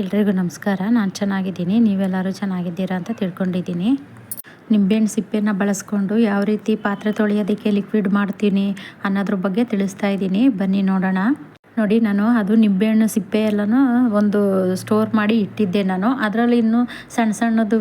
ಎಲ್ರಿಗೂ ನಮಸ್ಕಾರ. ನಾನು ಚೆನ್ನಾಗಿದ್ದೀನಿ. ನೀವೆಲ್ಲರೂ ಚೆನ್ನಾಗಿದ್ದೀರಾ ಅಂತ ತಿಳ್ಕೊಂಡಿದ್ದೀನಿ. ನಿಂಬೆಹಣ್ಣು ಸಿಪ್ಪೆನ ಬಳಸ್ಕೊಂಡು ಯಾವ ರೀತಿ ಪಾತ್ರೆ ತೊಳೆಯೋದಕ್ಕೆ ಲಿಕ್ವಿಡ್ ಮಾಡ್ತೀನಿ ಅನ್ನೋದ್ರ ಬಗ್ಗೆ ತಿಳಿಸ್ತಾ ಇದ್ದೀನಿ. ಬನ್ನಿ ನೋಡೋಣ. ನೋಡಿ ನಾನು ಅದು ನಿಂಬೆಹಣ್ಣು ಸಿಪ್ಪೆ ಎಲ್ಲನೂ ಒಂದು ಸ್ಟೋರ್ ಮಾಡಿ ಇಟ್ಟಿದ್ದೆ ನಾನು. ಅದರಲ್ಲಿ ಇನ್ನೂ ಸಣ್ಣ ಸಣ್ಣದು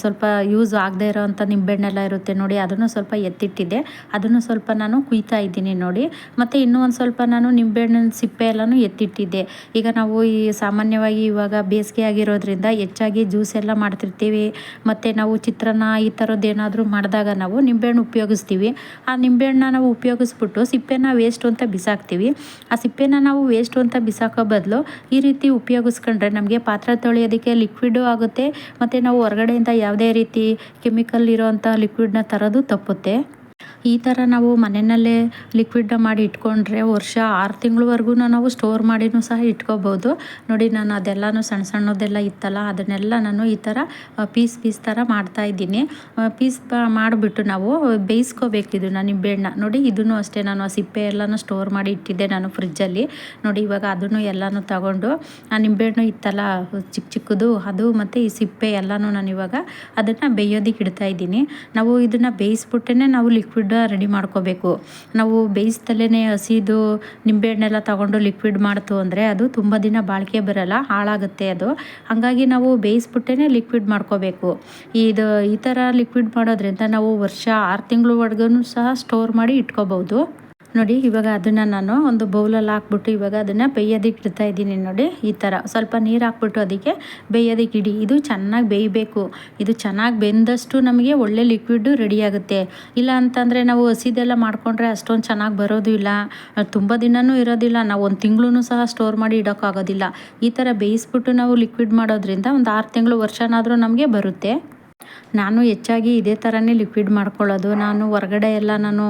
ಸ್ವಲ್ಪ ಯೂಸ್ ಆಗದೆ ಇರೋವಂಥ ನಿಂಬೆಹಣ್ಣೆಲ್ಲ ಇರುತ್ತೆ ನೋಡಿ, ಅದನ್ನು ಸ್ವಲ್ಪ ಎತ್ತಿಟ್ಟಿದ್ದೆ. ಅದನ್ನು ಸ್ವಲ್ಪ ನಾನು ಕುಯ್ತಾ ಇದ್ದೀನಿ ನೋಡಿ. ಮತ್ತು ಇನ್ನೂ ಒಂದು ಸ್ವಲ್ಪ ನಾನು ನಿಂಬೆಹಣ್ಣಿನ ಸಿಪ್ಪೆ ಎಲ್ಲನೂ ಎತ್ತಿಟ್ಟಿದ್ದೆ. ಈಗ ನಾವು ಈ ಸಾಮಾನ್ಯವಾಗಿ ಇವಾಗ ಬೇಸಿಗೆ ಆಗಿರೋದ್ರಿಂದ ಹೆಚ್ಚಾಗಿ ಜ್ಯೂಸ್ ಎಲ್ಲ ಮಾಡ್ತಿರ್ತೀವಿ. ಮತ್ತು ನಾವು ಚಿತ್ರಾನ್ನ ಈ ಥರದ್ದು ಏನಾದರೂ ಮಾಡಿದಾಗ ನಾವು ನಿಂಬೆಹಣ್ಣು ಉಪಯೋಗಿಸ್ತೀವಿ. ಆ ನಿಂಬೆಹಣ್ಣನ್ನ ನಾವು ಉಪಯೋಗಿಸ್ಬಿಟ್ಟು ಸಿಪ್ಪೆನ ವೇಸ್ಟ್ ಅಂತ ಬಿಸಾಕ್ತೀವಿ. ಆ ಸಿಪ್ಪೆನ ನಾವು ವೇಸ್ಟು ಅಂತ ಬಿಸಾಕೋ ಬದಲು ಈ ರೀತಿ ಉಪಯೋಗಿಸ್ಕೊಂಡ್ರೆ ನಮಗೆ ಪಾತ್ರೆ ತೊಳೆಯೋದಕ್ಕೆ ಲಿಕ್ವಿಡು ಆಗುತ್ತೆ, ಮತ್ತು ನಾವು ಹೊರಗಡೆಯಿಂದ ಯಾವುದೇ ರೀತಿ ಕೆಮಿಕಲ್ ಇರೋವಂಥ ಲಿಕ್ವಿಡ್ನ ತರೋದು ತಪ್ಪುತ್ತೆ. ಈ ಥರ ನಾವು ಮನೆಯಲ್ಲೇ ಲಿಕ್ವಿಡ್ನ ಮಾಡಿ ಇಟ್ಕೊಂಡ್ರೆ ವರ್ಷ ಆರು ತಿಂಗಳವರೆಗೂ ನಾವು ಸ್ಟೋರ್ ಮಾಡಿನೂ ಸಹ ಇಟ್ಕೋಬೋದು. ನೋಡಿ, ನಾನು ಅದೆಲ್ಲನೂ ಸಣ್ಣ ಸಣ್ಣದೆಲ್ಲ ಇತ್ತಲ್ಲ, ಅದನ್ನೆಲ್ಲ ನಾನು ಈ ಥರ ಪೀಸ್ ಪೀಸ್ ಥರ ಮಾಡ್ತಾ ಇದ್ದೀನಿ. ಪೀಸ್ ಮಾಡಿಬಿಟ್ಟು ನಾವು ಬೇಯಿಸ್ಕೋಬೇಕು ಇದನ್ನು ನಿಂಬೆಹಣ್ಣ ನೋಡಿ ಇದನ್ನು ಅಷ್ಟೇ, ನಾನು ಆ ಸಿಪ್ಪೆ ಎಲ್ಲನೂ ಸ್ಟೋರ್ ಮಾಡಿ ಇಟ್ಟಿದ್ದೆ ನಾನು ಫ್ರಿಜ್ಜಲ್ಲಿ ನೋಡಿ, ಇವಾಗ ಅದನ್ನು ಎಲ್ಲನೂ ತಗೊಂಡು, ಆ ನಿಂಬೆಹಣ್ಣು ಇತ್ತಲ್ಲ, ಚಿಕ್ಕ ಚಿಕ್ಕದು, ಅದು ಮತ್ತು ಈ ಸಿಪ್ಪೆ ಎಲ್ಲನೂ ನಾನು ಇವಾಗ ಅದನ್ನು ಬೇಯೋದಿಕ್ಕೆ ಇಡ್ತಾ ಇದ್ದೀನಿ. ನಾವು ಇದನ್ನು ಬೇಯಿಸ್ಬಿಟ್ಟೇ ನಾವು ಲಿಕ್ವಿಡ್ ರೆಡಿ ಮಾಡ್ಕೋಬೇಕು. ನಾವು ಬೇಯಿಸ್ದಲೇ ಹಸಿದು ನಿಂಬೆಹಣ್ಣೆಲ್ಲ ತಗೊಂಡು ಲಿಕ್ವಿಡ್ ಮಾಡ್ತು ಅಂದರೆ ಅದು ತುಂಬ ದಿನ ಬಾಳಿಕೆ ಬರಲ್ಲ, ಹಾಳಾಗುತ್ತೆ ಅದು. ಹಾಗಾಗಿ ನಾವು ಬೇಯಿಸ್ಬಿಟ್ಟೇ ಲಿಕ್ವಿಡ್ ಮಾಡ್ಕೋಬೇಕು. ಇದು ಈ ಥರ ಲಿಕ್ವಿಡ್ ಮಾಡೋದ್ರಿಂದ ನಾವು ವರ್ಷ ಆರು ತಿಂಗಳವರೆಗೂ ಸಹ ಸ್ಟೋರ್ ಮಾಡಿ ಇಟ್ಕೋಬೋದು ನೋಡಿ, ಇವಾಗ ಅದನ್ನು ನಾನು ಒಂದು ಬೌಲಲ್ಲಿ ಹಾಕ್ಬಿಟ್ಟು ಇವಾಗ ಅದನ್ನು ಬೇಯೋದಕ್ಕೆ ಇಡ್ತಾ ಇದ್ದೀನಿ ನೋಡಿ, ಈ ಥರ. ಸ್ವಲ್ಪ ನೀರು ಹಾಕ್ಬಿಟ್ಟು ಅದಕ್ಕೆ ಬೇಯೋದಕ್ಕೆ ಇಡಿ. ಇದು ಚೆನ್ನಾಗಿ ಬೇಯಬೇಕು. ಇದು ಚೆನ್ನಾಗಿ ಬೆಂದಷ್ಟು ನಮಗೆ ಒಳ್ಳೆ ಲಿಕ್ವಿಡ್ಡು ರೆಡಿ ಆಗುತ್ತೆ. ಇಲ್ಲ ಅಂತಂದರೆ ನಾವು ಹಸಿದೆಲ್ಲ ಮಾಡಿಕೊಂಡ್ರೆ ಅಷ್ಟೊಂದು ಚೆನ್ನಾಗಿ ಬರೋದು ಇಲ್ಲ. ತುಂಬ ದಿನವೂ ಇರೋದಿಲ್ಲ. ನಾವು ಒಂದು ತಿಂಗಳೂ ಸಹ ಸ್ಟೋರ್ ಮಾಡಿ ಇಡೋಕ್ಕಾಗೋದಿಲ್ಲ ಈ ಥರ ಬೇಯಿಸ್ಬಿಟ್ಟು ನಾವು ಲಿಕ್ವಿಡ್ ಮಾಡೋದ್ರಿಂದ ಒಂದು ಆರು ತಿಂಗಳು ವರ್ಷನಾದರೂ ನಮಗೆ ಬರುತ್ತೆ. ನಾನು ಹೆಚ್ಚಾಗಿ ಇದೇ ಥರನೇ ಲಿಕ್ವಿಡ್ ಮಾಡ್ಕೊಳ್ಳೋದು. ನಾನು ಹೊರಗಡೆ ಎಲ್ಲ ನಾನು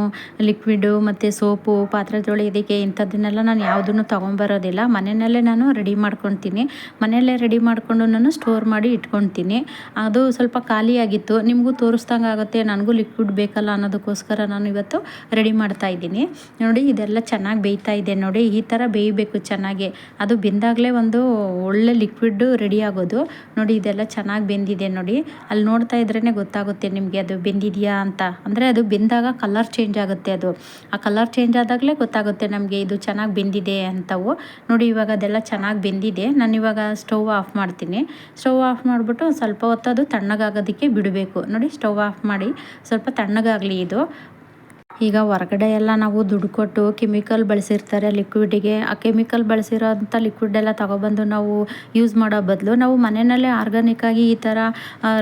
ಲಿಕ್ವಿಡು ಮತ್ತು ಸೋಪು ಪಾತ್ರೆ ತೊಳೆಯೋದಕ್ಕೆ ಇಂಥದ್ದನ್ನೆಲ್ಲ ನಾನು ಯಾವುದನ್ನು ತೊಗೊಂಬರೋದಿಲ್ಲ. ಮನೆಯಲ್ಲೇ ನಾನು ರೆಡಿ ಮಾಡ್ಕೊತೀನಿ ಮನೆಯಲ್ಲೇ ರೆಡಿ ಮಾಡಿಕೊಂಡು ನಾನು ಸ್ಟೋರ್ ಮಾಡಿ ಇಟ್ಕೊತೀನಿ ಅದು ಸ್ವಲ್ಪ ಖಾಲಿಯಾಗಿತ್ತು ನಿಮಗೂ ತೋರಿಸ್ದಂಗೆ ಆಗುತ್ತೆ. ನನಗೂ ಲಿಕ್ವಿಡ್ ಬೇಕಲ್ಲ ಅನ್ನೋದಕ್ಕೋಸ್ಕರ ನಾನು ಇವತ್ತು ರೆಡಿ ಮಾಡ್ತಾ ಇದ್ದೀನಿ. ನೋಡಿ, ಇದೆಲ್ಲ ಚೆನ್ನಾಗಿ ಬೇಯ್ತಾ ಇದೆ ನೋಡಿ. ಈ ಥರ ಬೇಯಬೇಕು ಚೆನ್ನಾಗಿ. ಅದು ಬೆಂದಾಗಲೇ ಒಂದು ಒಳ್ಳೆ ಲಿಕ್ವಿಡ್ ರೆಡಿ ಆಗೋದು. ನೋಡಿ, ಇದೆಲ್ಲ ಚೆನ್ನಾಗಿ ಬೆಂದಿದೆ ನೋಡಿ. ಅಲ್ಲಿ ನೋಡ್ತಾ ಇದ್ರೇ ಗೊತ್ತಾಗುತ್ತೆ ನಿಮಗೆ. ಅದು ಬೆಂದಿದೆಯಾ ಅಂತ. ಅಂದರೆ ಅದು ಬೆಂದಾಗ ಕಲರ್ ಚೇಂಜ್ ಆಗುತ್ತೆ ಅದು. ಆ ಕಲರ್ ಚೇಂಜ್ ಆದಾಗಲೇ ಗೊತ್ತಾಗುತ್ತೆ ನಮಗೆ ಇದು ಚೆನ್ನಾಗಿ ಬೆಂದಿದೆ ಅಂತವು. ನೋಡಿ, ಇವಾಗ ಅದೆಲ್ಲ ಚೆನ್ನಾಗಿ ಬೆಂದಿದೆ. ನಾನು ಇವಾಗ ಸ್ಟವ್ ಆಫ್ ಮಾಡ್ತೀನಿ. ಸ್ಟವ್ ಆಫ್ ಮಾಡಿಬಿಟ್ಟು ಸ್ವಲ್ಪ ಹೊತ್ತು ಅದು ತಣ್ಣಗಾಗೋದಕ್ಕೆ ಬಿಡಬೇಕು. ನೋಡಿ ಸ್ಟವ್ ಆಫ್ ಮಾಡಿ ಸ್ವಲ್ಪ ತಣ್ಣಗಾಗಲಿ ಇದು. ಈಗ ಹೊರಗಡೆ ಎಲ್ಲ ನಾವು ದುಡ್ಡು ಕೊಟ್ಟು ಕೆಮಿಕಲ್ ಬಳಸಿರ್ತಾರೆ ಲಿಕ್ವಿಡಿಗೆ. ಆ ಕೆಮಿಕಲ್ ಬಳಸಿರೋಂಥ ಲಿಕ್ವಿಡ್ ಎಲ್ಲ ತಗೊಬಂದು ನಾವು ಯೂಸ್ ಮಾಡೋ ಬದಲು ನಾವು ಮನೆಯಲ್ಲೇ ಆರ್ಗಾನಿಕ್ಕಾಗಿ ಈ ಥರ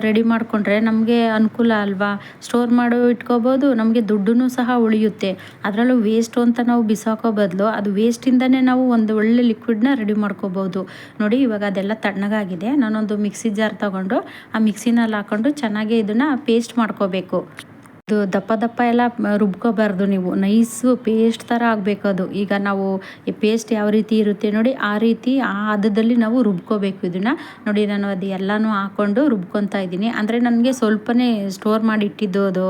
ರೆಡಿ ಮಾಡಿಕೊಂಡ್ರೆ ನಮಗೆ ಅನುಕೂಲ ಅಲ್ವಾ? ಸ್ಟೋರ್ ಮಾಡೋ ಇಟ್ಕೋಬೋದು, ನಮಗೆ ದುಡ್ಡು ಸಹ ಉಳಿಯುತ್ತೆ. ಅದರಲ್ಲೂ ವೇಸ್ಟು ಅಂತ ನಾವು ಬಿಸಾಕೋ ಬದಲು ಅದು ವೇಸ್ಟಿಂದನೇ ನಾವು ಒಂದು ಒಳ್ಳೆ ಲಿಕ್ವಿಡ್ನ ರೆಡಿ ಮಾಡ್ಕೋಬೋದು. ನೋಡಿ, ಇವಾಗ ಅದೆಲ್ಲ ತಣ್ಣಗಾಗಿದೆ. ನಾನೊಂದು ಮಿಕ್ಸಿ ಜಾರ್ ತಗೊಂಡು ಆ ಮಿಕ್ಸಿನಲ್ಲಿ ಹಾಕ್ಕೊಂಡು ಚೆನ್ನಾಗಿ ಇದನ್ನು ಪೇಸ್ಟ್ ಮಾಡ್ಕೋಬೇಕು. ಇದು ದಪ್ಪ ದಪ್ಪ ಎಲ್ಲ ರುಬ್ಕೋಬಾರ್ದು ನೀವು. ನೈಸು ಪೇಸ್ಟ್ ಥರ ಆಗಬೇಕು ಅದು ಈಗ ನಾವು ಈ ಪೇಸ್ಟ್ ಯಾವ ರೀತಿ ಇರುತ್ತೆ ನೋಡಿ, ಆ ರೀತಿ ಆ ಹದದಲ್ಲಿ ನಾವು ರುಬ್ಕೋಬೇಕು ಇದನ್ನು. ನೋಡಿ, ನಾನು ಅದು ಎಲ್ಲನೂ ಹಾಕ್ಕೊಂಡು ರುಬ್ಕೊತಾ ಇದ್ದೀನಿ. ಅಂದರೆ ನನಗೆ ಸ್ವಲ್ಪನೇ ಸ್ಟೋರ್ ಮಾಡಿ ಇಟ್ಟಿದ್ದು ಅದು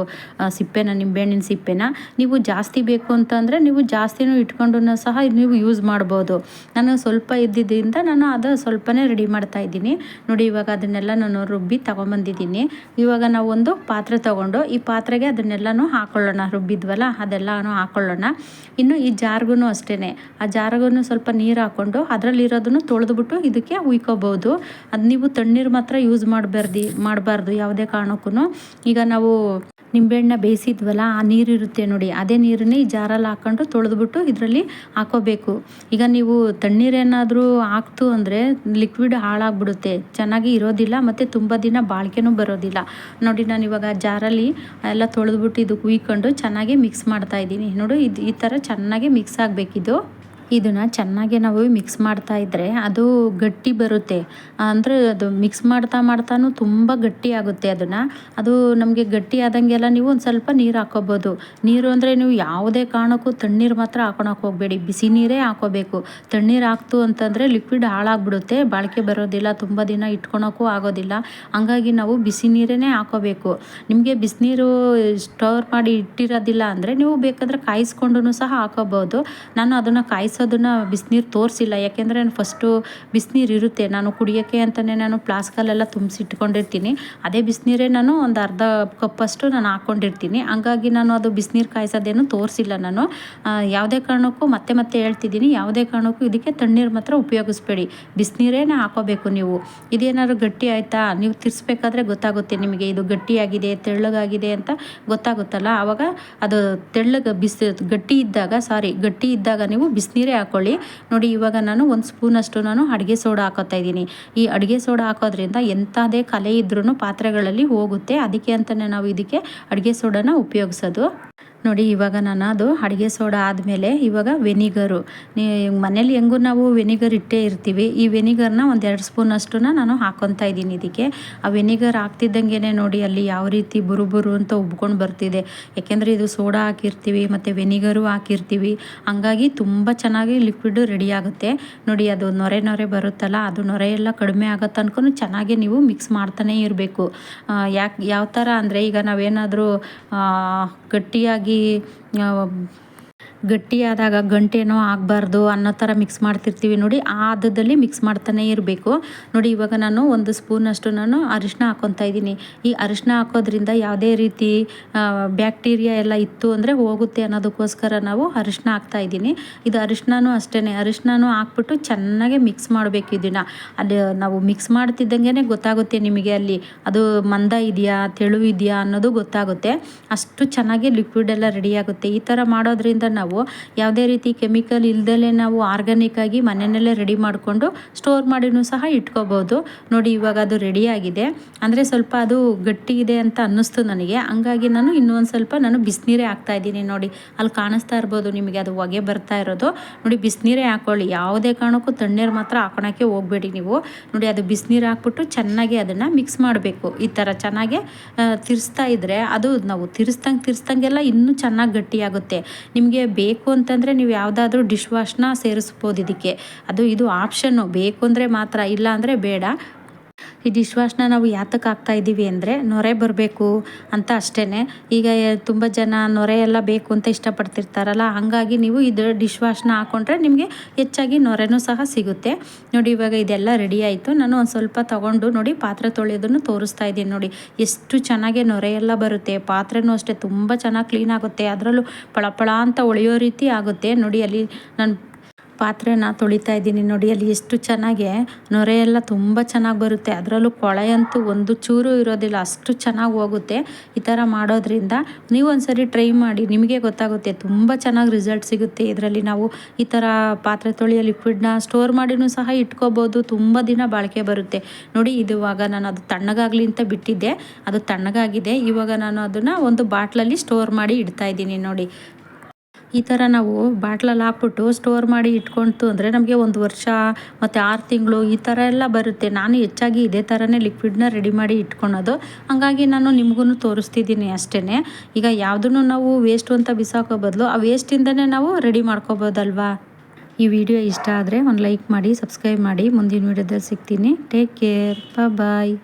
ಸಿಪ್ಪೆನ, ನಿಂಬೆಹಣ್ಣಿನ ಸಿಪ್ಪೆನ. ನೀವು ಜಾಸ್ತಿ ಬೇಕು ಅಂತಂದರೆ ನೀವು ಜಾಸ್ತಿನೂ ಇಟ್ಕೊಂಡು ಸಹ ನೀವು ಯೂಸ್ ಮಾಡ್ಬೋದು. ನಾನು ಸ್ವಲ್ಪ ಇದ್ದಿದ್ದರಿಂದ ನಾನು ಅದು ಸ್ವಲ್ಪನೇ ರೆಡಿ ಮಾಡ್ತಾ ಇದ್ದೀನಿ. ನೋಡಿ, ಇವಾಗ ಅದನ್ನೆಲ್ಲ ನಾನು ರುಬ್ಬಿ ತೊಗೊಂಬಂದಿದ್ದೀನಿ. ಇವಾಗ ನಾವು ಒಂದು ಪಾತ್ರೆ ತೊಗೊಂಡು, ಈ ಪಾತ್ರೆಗೆ ಅದನ್ನೆಲ್ಲನೂ ಹಾಕೊಳ್ಳೋಣ, ರುಬ್ಬಿದ್ವಲ್ಲ? ಅದೆಲ್ಲನೂ ಹಾಕೊಳ್ಳೋಣ. ಇನ್ನು ಈ ಜಾರ್ಗೂ ಅಷ್ಟೇ ಆ ಜಾರ್ಗೂ ಸ್ವಲ್ಪ ನೀರು ಹಾಕ್ಕೊಂಡು ಅದರಲ್ಲಿರೋದನ್ನು ತೊಳೆದ್ಬಿಟ್ಟು ಇದಕ್ಕೆ ಉಯ್ಕೋಬೋದು ಅದು ನೀವು ತಣ್ಣೀರು ಮಾತ್ರ ಯೂಸ್ ಮಾಡಬಾರ್ದು ಮಾಡಬಾರ್ದು ಯಾವುದೇ ಕಾರಣಕ್ಕೂ ಈಗ ನಾವು ನಿಂಬೆಹಣ್ಣ ಬೇಯಿಸಿದ್ವಲ್ಲ, ಆ ನೀರು ಇರುತ್ತೆ ನೋಡಿ, ಅದೇ ನೀರನ್ನೇ ಈ ಜಾರಲ್ಲಿ ಹಾಕ್ಕೊಂಡು ತೊಳೆದ್ಬಿಟ್ಟು ಇದರಲ್ಲಿ ಹಾಕೋಬೇಕು. ಈಗ ನೀವು ತಣ್ಣೀರೇನಾದರೂ ಹಾಕ್ತು ಅಂದರೆ ಲಿಕ್ವಿಡ್ ಹಾಳಾಗ್ಬಿಡುತ್ತೆ. ಚೆನ್ನಾಗಿ ಇರೋದಿಲ್ಲ, ಮತ್ತು ತುಂಬ ದಿನ ಬಾಳಿಕೆನೂ ಬರೋದಿಲ್ಲ. ನೋಡಿ ನಾನು ಇವಾಗ ಜಾರಲ್ಲಿ ಎಲ್ಲ ತೊಳೆದ್ಬಿಟ್ಟು ಇದು ಕುಯ್ಕೊಂಡು ಚೆನ್ನಾಗಿ ಮಿಕ್ಸ್ ಮಾಡ್ತಾ ಇದ್ದೀನಿ. ನೋಡು ಇದು ಈ ಥರ ಚೆನ್ನಾಗಿ ಮಿಕ್ಸ್ ಆಗಬೇಕಿದು. ಇದನ್ನು ಚೆನ್ನಾಗಿ ನಾವು ಮಿಕ್ಸ್ ಮಾಡ್ತಾ ಇದ್ದರೆ ಅದು ಗಟ್ಟಿ ಬರುತ್ತೆ. ಅಂದರೆ ಅದು ಮಿಕ್ಸ್ ಮಾಡ್ತಾ ಮಾಡ್ತಾನು ತುಂಬ ಗಟ್ಟಿ ಆಗುತ್ತೆ ಅದನ್ನು. ಅದು ನಮಗೆ ಗಟ್ಟಿ ಆದಂಗೆಲ್ಲ ನೀವು ಒಂದು ಸ್ವಲ್ಪ ನೀರು ಹಾಕೋಬೋದು. ನೀರು ಅಂದರೆ ನೀವು ಯಾವುದೇ ಕಾರಣಕ್ಕೂ ತಣ್ಣೀರು ಮಾತ್ರ ಹಾಕೊಳಕ್ಕೆ ಹೋಗಬೇಡಿ. ಬಿಸಿ ನೀರೇ ಹಾಕೋಬೇಕು. ತಣ್ಣೀರು ಹಾಕ್ತು ಅಂತಂದರೆ ಲಿಕ್ವಿಡ್ ಹಾಳಾಗ್ಬಿಡುತ್ತೆ. ಬಾಳಿಕೆ ಬರೋದಿಲ್ಲ, ತುಂಬ ದಿನ ಇಟ್ಕೊಳಕ್ಕೂ ಆಗೋದಿಲ್ಲ. ಹಂಗಾಗಿ ನಾವು ಬಿಸಿ ನೀರೇ ಹಾಕೋಬೇಕು. ನಿಮಗೆ ಬಿಸಿನೀರು ಸ್ಟೋರ್ ಮಾಡಿ ಇಟ್ಟಿರೋದಿಲ್ಲ ಅಂದರೆ ನೀವು ಬೇಕಾದರೆ ಕಾಯಿಸ್ಕೊಂಡು ಸಹ ಹಾಕೋಬೋದು. ನಾನು ಅದನ್ನು ಕಾಯಿಸಿ ಬಳಸೋದನ್ನ ಬಿಸಿನೀರು ತೋರಿಸಿಲ್ಲ. ಯಾಕೆಂದರೆ ನಾನು ಫಸ್ಟು ಬಿಸಿನೀರು ಇರುತ್ತೆ. ನಾನು ಕುಡಿಯೋಕ್ಕೆ ಅಂತಲೇ ನಾನು ಫ್ಲಾಸ್ಕಲ್ಲೆಲ್ಲ ತುಂಬಿಸಿಟ್ಕೊಂಡಿರ್ತೀನಿ. ಅದೇ ಬಿಸಿನೀರೇ ನಾನು ಒಂದು ಅರ್ಧ ಕಪ್ಪಷ್ಟು ನಾನು ಹಾಕ್ಕೊಂಡಿರ್ತೀನಿ ಹಂಗಾಗಿ ನಾನು ಅದು ಬಿಸಿನೀರು ಕಾಯಿಸೋದೇನು ತೋರಿಸಿಲ್ಲ ನಾನು. ಯಾವುದೇ ಕಾರಣಕ್ಕೂ ಮತ್ತೆ ಮತ್ತೆ ಹೇಳ್ತಿದ್ದೀನಿ. ಯಾವುದೇ ಕಾರಣಕ್ಕೂ ಇದಕ್ಕೆ ತಣ್ಣೀರು ಮಾತ್ರ ಉಪಯೋಗಿಸ್ಬೇಡಿ. ಬಿಸಿನೀರೇನೆ ಹಾಕೋಬೇಕು ನೀವು. ಇದೇನಾದ್ರು ಗಟ್ಟಿ ಆಯಿತಾ? ನೀವು ತಿರ್ಸ್ಬೇಕಾದ್ರೆ ಗೊತ್ತಾಗುತ್ತೆ ನಿಮಗೆ ಇದು ಗಟ್ಟಿಯಾಗಿದೆ, ತೆಳ್ಳಗಾಗಿದೆ ಅಂತ ಗೊತ್ತಾಗುತ್ತಲ್ಲ. ಆವಾಗ ಅದು ತೆಳ್ಳಗೆ ಬಿಸಿ ಗಟ್ಟಿ ಇದ್ದಾಗ ಸಾರಿ ಗಟ್ಟಿ ಇದ್ದಾಗ ನೀವು ಬಿಸಿನೀರೇ ಹಾಕ್ಕೊಳ್ಳಿ ನೋಡಿ, ಇವಾಗ ನಾನು ಒಂದು ಸ್ಪೂನಷ್ಟು ನಾನು ಅಡುಗೆ ಸೋಡಾ ಹಾಕೋತಾ ಇದ್ದೀನಿ. ಈ ಅಡುಗೆ ಸೋಡಾ ಹಾಕೋದ್ರಿಂದ ಎಂಥದೇ ಕಲೆ ಇದ್ರೂ ಪಾತ್ರೆಗಳಲ್ಲಿ ಹೋಗುತ್ತೆ. ಅದಕ್ಕೆ ಅಂತಲೇ ನಾವು ಇದಕ್ಕೆ ಅಡುಗೆ ಸೋಡಾನ ಉಪಯೋಗಿಸೋದು. ನೋಡಿ, ಇವಾಗ ನಾನು ಅದು ಅಡುಗೆ ಸೋಡಾ ಆದಮೇಲೆ ಇವಾಗ ವೆನಿಗರು. ಮನೇಲಿ ಹೆಂಗೂ ನಾವು ವೆನಿಗರ್ ಇಟ್ಟೇ ಇರ್ತೀವಿ. ಈ ವೆನಿಗರ್ನ ಒಂದು ಎರಡು ಸ್ಪೂನಷ್ಟು ನಾನು ಹಾಕೊತಾ ಇದ್ದೀನಿ ಇದಕ್ಕೆ. ಆ ವೆನಿಗರ್ ಹಾಕ್ತಿದ್ದಂಗೆ ನೋಡಿ, ಅಲ್ಲಿ ಯಾವ ರೀತಿ ಬುರು ಅಂತ ಉಬ್ಕೊಂಡು ಬರ್ತಿದೆ. ಯಾಕೆಂದರೆ ಇದು ಸೋಡಾ ಹಾಕಿರ್ತೀವಿ, ಮತ್ತು ವೆನಿಗರು ಹಾಕಿರ್ತೀವಿ. ಹಂಗಾಗಿ ತುಂಬ ಚೆನ್ನಾಗಿ ಲಿಕ್ವಿಡ್ ರೆಡಿ ಆಗುತ್ತೆ. ನೋಡಿ, ಅದು ನೊರೆ ನೊರೆ ಬರುತ್ತಲ್ಲ, ಅದು ನೊರೆ ಎಲ್ಲ ಕಡಿಮೆ ಆಗೋ ತನಕ ಚೆನ್ನಾಗಿ ನೀವು ಮಿಕ್ಸ್ ಮಾಡ್ತಾನೇ ಇರಬೇಕು. ಯಾಕೆ, ಯಾವ ಥರ ಅಂದರೆ ಈಗ ನಾವೇನಾದರೂ ಗಟ್ಟಿಯಾಗಿ ಆ, ಗಟ್ಟಿಯಾದಾಗ ಗಂಟೇನೋ ಆಗಬಾರ್ದು ಅನ್ನೋ ಥರ ಮಿಕ್ಸ್ ಮಾಡ್ತಿರ್ತೀವಿ ನೋಡಿ, ಆ ಹದದಲ್ಲಿ ಮಿಕ್ಸ್ ಮಾಡ್ತಾನೆ ಇರಬೇಕು. ನೋಡಿ, ಇವಾಗ ನಾನು ಒಂದು ಸ್ಪೂನಷ್ಟು ನಾನು ಅರಿಶಿನ ಹಾಕೊತಾ ಇದ್ದೀನಿ. ಈ ಅರಿಶಿನ ಹಾಕೋದ್ರಿಂದ ಯಾವುದೇ ರೀತಿ ಬ್ಯಾಕ್ಟೀರಿಯಾ ಎಲ್ಲ ಇತ್ತು ಅಂದರೆ ಹೋಗುತ್ತೆ ಅನ್ನೋದಕ್ಕೋಸ್ಕರ ನಾವು ಅರಿಶಿನ ಹಾಕ್ತಾ ಇದ್ದೀನಿ. ಇದು ಅರಿಶಿನೂ ಅಷ್ಟೇ ಅರಿಶಿನೂ ಹಾಕ್ಬಿಟ್ಟು ಚೆನ್ನಾಗಿ ಮಿಕ್ಸ್ ಮಾಡಬೇಕು ಇದನ್ನು ಅಲ್ಲಿ ನಾವು ಮಿಕ್ಸ್ ಮಾಡ್ತಿದ್ದಂಗೆ ಗೊತ್ತಾಗುತ್ತೆ ನಿಮಗೆ ಅಲ್ಲಿ. ಅದು ಮಂದ ಇದೆಯಾ, ತೆಳು ಇದೆಯಾ ಅನ್ನೋದು ಗೊತ್ತಾಗುತ್ತೆ. ಅಷ್ಟು ಚೆನ್ನಾಗಿ ಲಿಕ್ವಿಡ್ ಎಲ್ಲ ರೆಡಿ ಆಗುತ್ತೆ. ಈ ಥರ ಮಾಡೋದ್ರಿಂದ ನಾವು ಯಾವುದೇ ರೀತಿ ಕೆಮಿಕಲ್ ಇಲ್ದಲೇ ನಾವು ಆರ್ಗಾನಿಕ್ ಆಗಿ ಮನೆಯಲ್ಲೇ ರೆಡಿ ಮಾಡಿಕೊಂಡು ಸ್ಟೋರ್ ಮಾಡಿನೂ ಸಹ ಇಟ್ಕೋಬೋದು. ನೋಡಿ ಇವಾಗ ಅದು ರೆಡಿ ಆಗಿದೆ. ಅಂದರೆ ಸ್ವಲ್ಪ ಅದು ಗಟ್ಟಿ ಇದೆ ಅಂತ ಅನ್ನಿಸ್ತು ನನಗೆ. ಹಂಗಾಗಿ ನಾನು ಇನ್ನೊಂದು ಸ್ವಲ್ಪ ನಾನು ಬಿಸಿನೀರೇ ಹಾಕ್ತಾ ಇದ್ದೀನಿ ನೋಡಿ. ಅಲ್ಲಿ ಕಾಣಿಸ್ತಾ ಇರ್ಬೋದು ನಿಮಗೆ ಅದು ಹೊಗೆ ಬರ್ತಾ ಇರೋದು. ನೋಡಿ ಬಿಸಿನೀರೇ ಹಾಕೊಳ್ಳಿ. ಯಾವುದೇ ಕಾರಣಕ್ಕೂ ತಣ್ಣೀರು ಮಾತ್ರ ಹಾಕೊಳಕ್ಕೆ ಹೋಗಬೇಡಿ ನೀವು. ನೋಡಿ ಅದು ಬಿಸಿನೀರು ಹಾಕ್ಬಿಟ್ಟು ಚೆನ್ನಾಗಿ ಅದನ್ನು ಮಿಕ್ಸ್ ಮಾಡಬೇಕು. ಈ ಥರ ಚೆನ್ನಾಗೆ ತಿರ್ಸ್ತಾ ಇದ್ದರೆ ಅದು ನಾವು ತಿರ್ಸ್ದಂಗೆ, ತಿರ್ಸ್ದಂಗೆಲ್ಲ ಇನ್ನೂ ಚೆನ್ನಾಗಿ ಗಟ್ಟಿಯಾಗುತ್ತೆ. ನಿಮಗೆ ಬೇಕು ಅಂತಂದರೆ ನೀವು ಯಾವುದಾದ್ರೂ ಡಿಶ್ ವಾಶ್ನ ಸೇರಿಸ್ಬೋದು ಇದಕ್ಕೆ. ಅದು ಇದು ಆಪ್ಷನ್ನು ಬೇಕು ಅಂದರೆ ಮಾತ್ರ ಇಲ್ಲ ಅಂದರೆ ಬೇಡ. ಈ ಡಿಶ್ ವಾಶ್ನ ನಾವು ಯಾತಕ್ಕೆ ಹಾಕ್ತಾ ಇದ್ದೀವಿ ಅಂದರೆ ನೊರೆ ಬರಬೇಕು ಅಂತ ಅಷ್ಟೇ ಈಗ ತುಂಬ ಜನ ನೊರೆ ಎಲ್ಲ ಬೇಕು ಅಂತ ಇಷ್ಟಪಡ್ತಿರ್ತಾರಲ್ಲ, ಹಾಗಾಗಿ ನೀವು ಇದು ಡಿಶ್ ವಾಶ್ನ ಹಾಕ್ಕೊಂಡ್ರೆ ನಿಮಗೆ ಹೆಚ್ಚಾಗಿ ನೊರೆನೂ ಸಹ ಸಿಗುತ್ತೆ. ನೋಡಿ, ಇವಾಗ ಇದೆಲ್ಲ ರೆಡಿ ಆಯಿತು. ನಾನು ಒಂದು ಸ್ವಲ್ಪ ತೊಗೊಂಡು ನೋಡಿ, ಪಾತ್ರೆ ತೊಳೆಯೋದನ್ನು ತೋರಿಸ್ತಾ ಇದ್ದೀನಿ ನೋಡಿ. ಎಷ್ಟು ಚೆನ್ನಾಗಿ ನೊರೆ ಎಲ್ಲ ಬರುತ್ತೆ. ಪಾತ್ರೆನೂ ಅಷ್ಟೇ ತುಂಬ ಚೆನ್ನಾಗಿ ಕ್ಲೀನ್ ಆಗುತ್ತೆ. ಅದರಲ್ಲೂ ಪಳಪಳ ಅಂತ ಒಳೆಯೋ ರೀತಿ ಆಗುತ್ತೆ. ನೋಡಿ, ಅಲ್ಲಿ ನಾನು ಪಾತ್ರೆನ ತೊಳಿತಾ ಇದ್ದೀನಿ. ನೋಡಿ, ಅಲ್ಲಿ ಎಷ್ಟು ಚೆನ್ನಾಗಿ ನೊರೆಯೆಲ್ಲ ತುಂಬ ಚೆನ್ನಾಗಿ ಬರುತ್ತೆ. ಅದರಲ್ಲೂ ಕೊಳೆ ಅಂತೂ ಒಂದು ಚೂರು ಇರೋದಿಲ್ಲ, ಅಷ್ಟು ಚೆನ್ನಾಗಿ ಹೋಗುತ್ತೆ ಈ ಥರ ಮಾಡೋದ್ರಿಂದ. ನೀವು ಒಂದ್ಸರಿ ಟ್ರೈ ಮಾಡಿ, ನಿಮಗೆ ಗೊತ್ತಾಗುತ್ತೆ, ತುಂಬ ಚೆನ್ನಾಗಿ ರಿಸಲ್ಟ್ ಸಿಗುತ್ತೆ. ಇದರಲ್ಲಿ ನಾವು ಈ ಥರ ಪಾತ್ರೆ ತೊಳೆಯೋ ಲಿಕ್ವಿಡ್ನ ಸ್ಟೋರ್ ಮಾಡಿನೂ ಸಹ ಇಟ್ಕೋಬೋದು. ತುಂಬ ದಿನ ಬಾಳಿಕೆ ಬರುತ್ತೆ. ನೋಡಿ, ಇದುವಾಗ ನಾನು ಅದು ತಣ್ಣಗಾಗಲಿ ಅಂತ ಬಿಟ್ಟಿದ್ದೆ. ಅದು ತಣ್ಣಗಾಗಿದೆ. ಇವಾಗ ನಾನು ಅದನ್ನು ಒಂದು ಬಾಟ್ಲಲ್ಲಿ ಸ್ಟೋರ್ ಮಾಡಿ ಇಡ್ತಾ ಇದ್ದೀನಿ. ನೋಡಿ ಈ ಥರ ನಾವು ಬಾಟ್ಲಲ್ಲಿ ಹಾಕ್ಬಿಟ್ಟು ಸ್ಟೋರ್ ಮಾಡಿ ಇಟ್ಕೊಂತು ಅಂದರೆ ನಮಗೆ ಒಂದು ವರ್ಷ ಮತ್ತು ಆರು ತಿಂಗಳು ಈ ಥರ ಎಲ್ಲ ಬರುತ್ತೆ. ನಾನು ಹೆಚ್ಚಾಗಿ ಇದೇ ಥರನೇ ಲಿಕ್ವಿಡ್ನ ರೆಡಿ ಮಾಡಿ ಇಟ್ಕೊಳೋದು. ಹಾಗಾಗಿ ನಾನು ನಿಮಗೂ ತೋರಿಸ್ತಿದ್ದೀನಿ ಅಷ್ಟೇ ಈಗ ಯಾವುದನ್ನು ನಾವು ವೇಸ್ಟ್ ಅಂತ ಬಿಸಾಕೋ ಬದಲು ಆ ವೇಸ್ಟಿಂದನೇ ನಾವು ರೆಡಿ ಮಾಡ್ಕೋಬೋದಲ್ವಾ? ಈ ವಿಡಿಯೋ ಇಷ್ಟ ಆದರೆ ಒಂದು ಲೈಕ್ ಮಾಡಿ ಸಬ್ಸ್ಕ್ರೈಬ್ ಮಾಡಿ. ಮುಂದಿನ ವಿಡಿಯೋದಲ್ಲಿ ಸಿಗ್ತೀನಿ. Take care bye